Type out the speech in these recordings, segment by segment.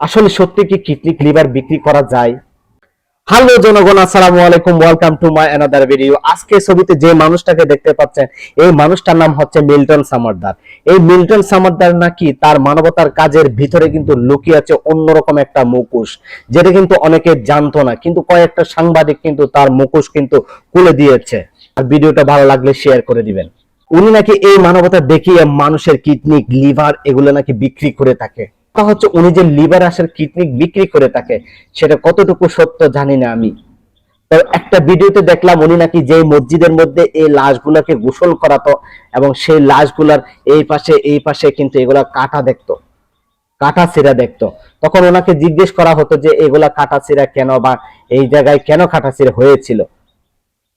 আসলে সত্যি কি কিডনি লিভার বিক্রি করা যায়? হ্যালো জনগণ, আসসালামু আলাইকুম welcome to my another video আজকে ছবিতে যে মানুষটাকে দেখতে পাচ্ছেন, এই মানুষটার নাম হচ্ছে মিল্টন সামারদার। এই মিল্টন সামারদার নাকি তার মানবতার কাজের ভিতরে কিন্তু লুকিয়ে আছে অন্যরকম একটা মুখোশ, যেটা কিন্তু অনেকে জানতো না, কিন্তু কয়েকটা সাংবাদিক কিন্তু তার মুখোশ কিন্তু খুলে দিয়েছে। আর ভিডিওটা ভালো লাগলে শেয়ার করে দিবেন। উনি নাকি এই মানবতা দেখিয়ে মানুষের কিডনি, লিভার এগুলো নাকি বিক্রি করে থাকে। হচ্ছে উনি যে লিভার আসের কিডনি বিক্রি করে থাকে, সেটা কতটুকু সত্য জানি না আমি। একটা ভিডিওতে দেখলাম উনি নাকি যে মসজিদের মধ্যে এই লাশগুলোকে গোসল করাতো এবং সেই লাশগুলার এই পাশে এই পাশে কিন্তু এগুলা কাটা দেখতো, কাটা সিরা দেখতো। তখন ওনাকে জিজ্ঞেস করা হতো যে, এগুলা কাটা সিরা কেন বা এই জায়গায় কেন কাটা সিরা হয়েছিল?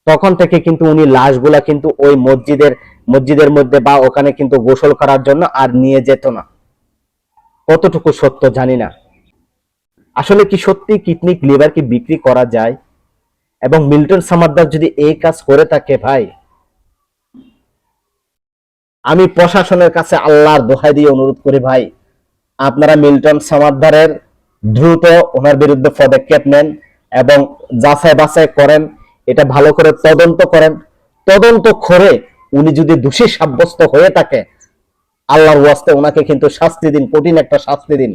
তখন থেকে কিন্তু উনি লাশগুলা কিন্তু ওই মসজিদের মসজিদের মধ্যে বা ওখানে কিন্তু গোসল করার জন্য আর নিয়ে যেত না। কতটুকু সত্য জানি না। আসলে কি সত্যি কিডনি লিভার কি বিক্রি করা যায়? এবং মিল্টন সামাদ্দার যদি এই কাজ করে থাকে ভাই, আমি প্রশাসনের কাছে আল্লাহর দোহাই দিয়ে অনুরোধ করি ভাই, আপনারা মিল্টন সামাদ্দারের দ্রুত ওনার বিরুদ্ধে পদক্ষেপ নেন এবং যাচাই বাছাই করেন, এটা ভালো করে তদন্ত করেন। তদন্ত করে উনি যদি দোষী সাব্যস্ত হয়ে থাকে আল্লাহর ওয়াস্তে ওনাকে কিন্তু শাস্তি দিন, কঠিন একটা শাস্তি দিন।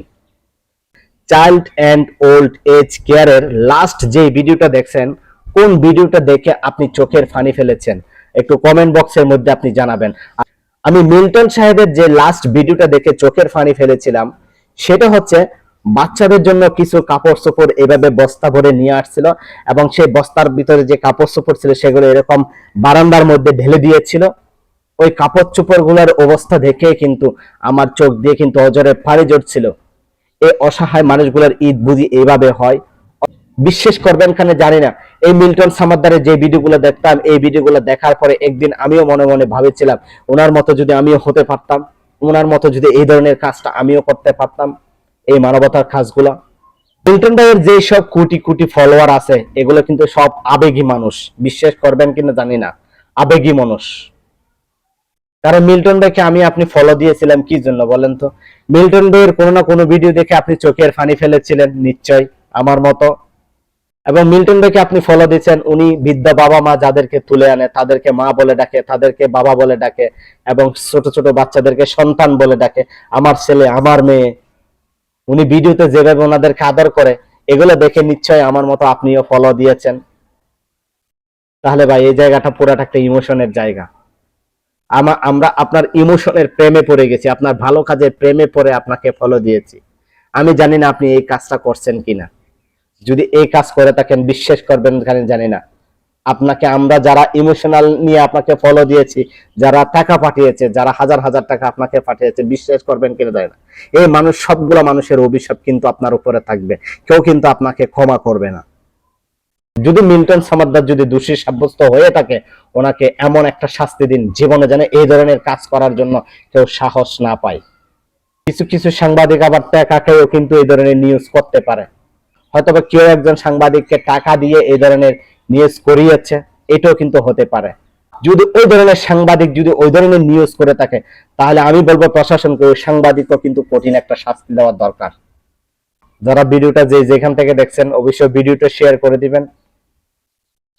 চাইল্ড অ্যান্ড ওল্ড এজ কেয়ারের লাস্ট যে ভিডিওটা দেখছেন, কোন ভিডিওটা দেখে আপনি চোখের ফানি ফেলেছেন? একটু কমেন্ট বক্সের মধ্যে আপনি জানাবেন। আমি মিল্টন সাহেবের যে লাস্ট ভিডিওটা দেখে চোখের ফানি ফেলেছিলাম, সেটা হচ্ছে বাচ্চাদের জন্য কিছু কাপড় চোপড় এভাবে বস্তা ভরে নিয়ে আসছিল এবং সেই বস্তার ভিতরে যে কাপড় চোপড় ছিল সেগুলো এরকম বারান্দার মধ্যে ঢেলে দিয়েছিল। ওই কাপড় চোপড়গুলার অবস্থা দেখে কিন্তু আমার চোখ দিয়ে কিন্তু অজরে পানি জড়ছিল এই অসহায় মানুষগুলোর ঈদ বুঝি এইভাবে হয়? বিশ্বাস করবেন কেন জানি না। এই মিল্টন সামাদ্দারের যে ভিডিওগুলো দেখতাম, এই ভিডিওগুলো দেখার পরে একদিন আমিও মনে মনে ভাবেছিলাম, ওনার মতো যদি আমিও হতে পারতাম, ওনার মতো যদি এই ধরনের কাজটা আমিও করতে পারতাম, এই মানবতার কাজগুলা। মিল্টন ভাইয়ের যে সব কোটি কোটি ফলোয়ার আছে, এগুলো কিন্তু সব আবেগী মানুষ। বিশ্বাস করবেন কিনা জানি না। আবেগী মানুষ। কারণ মিল্টন ভাইকে আমি আপনি ফলো দিয়েছিলাম কি জন্য বলেন তো? মিল্টন ভাইয়ের কোনো না কোনো ভিডিও দেখে আপনি চোখের ফানি ফেলেছিলেন, নিশ্চয়, আমার মতো। এবং মিল্টন ভাইকে আপনি ফলো দিচ্ছেন উনি বৃদ্ধ বাবা মা যাদেরকে তুলে আনে, তাদেরকে মা বলে ডাকে, তাদেরকে বাবা বলে ডাকে, এবং ছোট ছোট বাচ্চাদেরকে সন্তান বলে ডাকে, আমার ছেলে, আমার মেয়ে। উনি ভিডিওতে যেভাবে ওনাদেরকে আদর করে, এগুলো দেখে নিশ্চয় আমার মতো আপনিও ফলো দিয়েছেন। তাহলে ভাই, এই জায়গাটা পুরাটা একটা ইমোশনের জায়গা। আমরা আপনার ইমোশনের প্রেমে পড়ে গেছি, আপনার ভালো কাজের প্রেমে পড়ে আপনাকে ফলো দিয়েছি। আমি জানি না আপনি এই কাজটা করছেন কিনা। যদি এই কাজ করে থাকেন বিশ্বাস করবেন কেন জানি না। আপনাকে আমরা যারা ইমোশনাল নিয়ে আপনাকে ফলো দিয়েছি, যারা টাকা পাঠিয়েছে, যারা হাজার হাজার টাকা আপনাকে পাঠিয়েছে, বিশ্বাস করবেন কিনা জানি না। এই মানুষ সবগুলো মানুষের অভিশাপ কিন্তু আপনার উপরে থাকবে। কেউ কিন্তু আপনাকে ক্ষমা করবে না। যদি মিল্টন সামাদ্দার যদি দোষী সাব্যস্ত হয়ে থাকে, ওনাকে এমন একটা শাস্তি দিন জীবনে যেন এই ধরনের কাজ করার জন্য কেউ সাহস না পায়। কিছু কিছু সাংবাদিক আবার টাকা খেয়েও কিন্তু এই ধরনের নিউজ করতে পারে। হয়তোবা কেউ একজন সাংবাদিককে টাকা দিয়ে এই ধরনের নিউজ করিয়েছে, এটাও কিন্তু হতে পারে। যদি ওই ধরনের সাংবাদিক যদি ওই ধরনের নিউজ করে থাকে, তাহলে আমি বলব প্রশাসনকে ওই সাংবাদিকও কিন্তু কঠিন একটা শাস্তি দেওয়ার দরকার। যারা ভিডিওটা যে যেখান থেকে দেখছেন, অবশ্যই ভিডিওটা শেয়ার করে দিবেন।